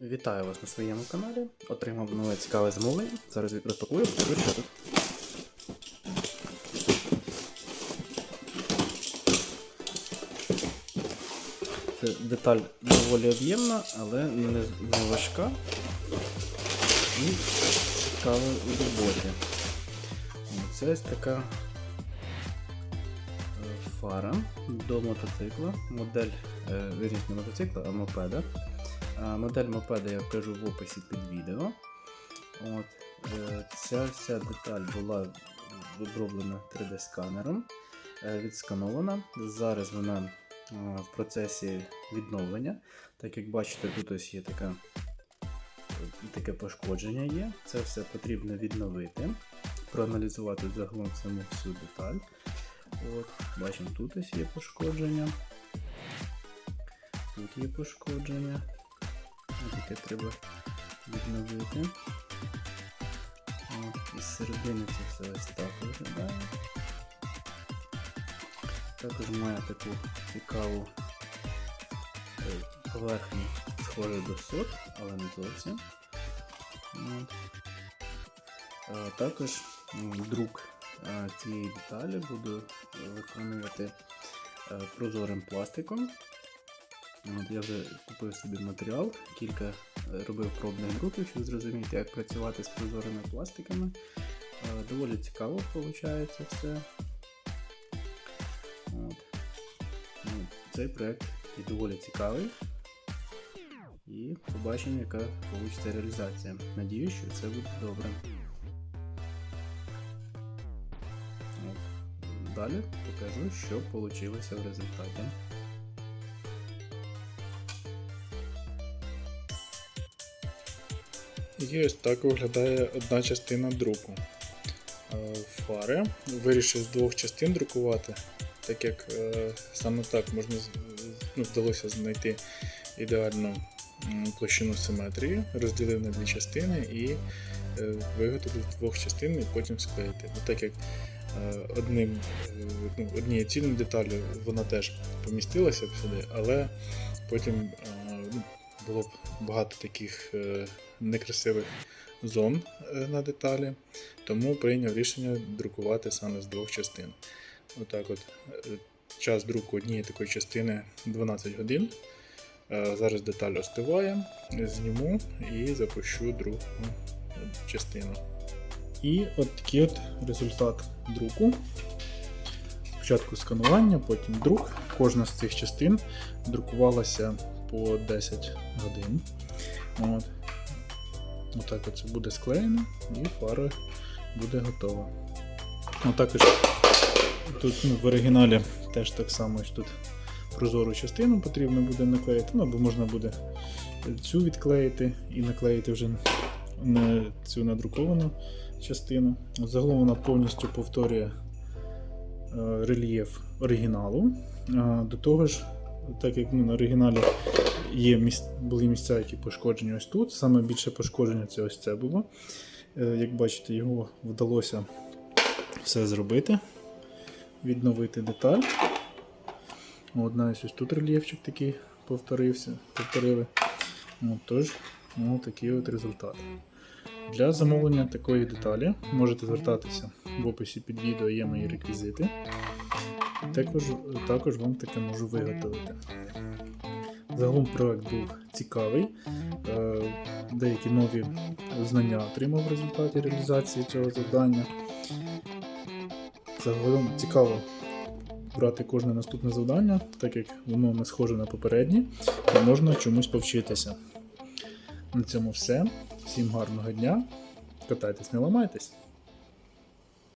Вітаю вас на своєму каналі. Отримав нове цікаве замовлення. Зараз розпакую, покажу, що тут. Це деталь доволі об'ємна, але не, не важка і цікава у роботі. Це ось така е, фара до мотоцикла, модель, е, не мотоцикла, а мопеда. Модель мопеда я вкажу в описі під відео. От, е, ця вся деталь була оброблена 3D-сканером, е, відсканована. Зараз вона в процесі відновлення. Так як бачите, тут ось є така, таке пошкодження є. Це все потрібно відновити, проаналізувати загалом саму всю деталь. От, Бачимо, тут ось є пошкодження. Тут є пошкодження. Таке треба відновити. Із середини це все ось так виглядає. Також має таку цікаву е, поверхню, схожу до сот, але не зовсім. А, Також друк е, цієї деталі буду е, виконувати е, прозорим пластиком. От Я вже купив собі матеріал, кілька е, робив пробних групів, щоб зрозуміти, як працювати з прозорими пластиками. Е, Доволі цікаво виходить все. От. Ну, Цей проект є доволі цікавий. І побачимо, яка вийде реалізація. Надіюсь, що все буде добре. От. Далі покажу, що вийшло в результаті. І ось так виглядає одна частина друку. Е, Фари вирішив з двох частин друкувати, так як е, саме так можна ну, вдалося знайти ідеальну площину симетрії, розділив на дві частини і е, виготовив з двох частин і потім склеїти. Ну, так як одним, ну, однією цільною деталю вона теж помістилася б сюди, але потім ну, було б багато таких некрасивих зон е, на деталі, тому прийняв рішення друкувати саме з двох частин. Отак от, е, час друку однієї такої частини 12 годин. Е, Зараз деталь остиває, зніму і запущу другу частину. І от такий от результат друку. Спочатку сканування, потім друк. Кожна з цих частин друкувалася по 10 годин. От. Отак оце буде склеєно і фара буде готова. Отак ось тут ну, в оригіналі теж так само ось тут прозору частину потрібно буде наклеїти, ну або можна буде цю відклеїти і наклеїти вже на цю надруковану частину. Загалом вона повністю повторює е, рельєф оригіналу. А, До того ж, так як ну, на оригіналі є міс... були місця, які пошкоджені ось тут. Саме більше пошкодження це ось це було. Е, Як бачите, його вдалося все зробити, відновити деталь. Навіть ось тут рельєфчик такий повторився, повторили. От, тож, ну, такий от результат. Для замовлення такої деталі можете звертатися в описі під відео є мої реквізити. Також, також вам таке можу виготовити. Загалом проект був цікавий. Е, Деякі нові знання отримав в результаті реалізації цього завдання. Загалом цікаво брати кожне наступне завдання, так як воно не схоже на попередні, і можна чомусь повчитися. На цьому все. Всім гарного дня. Катайтесь, не ламайтесь.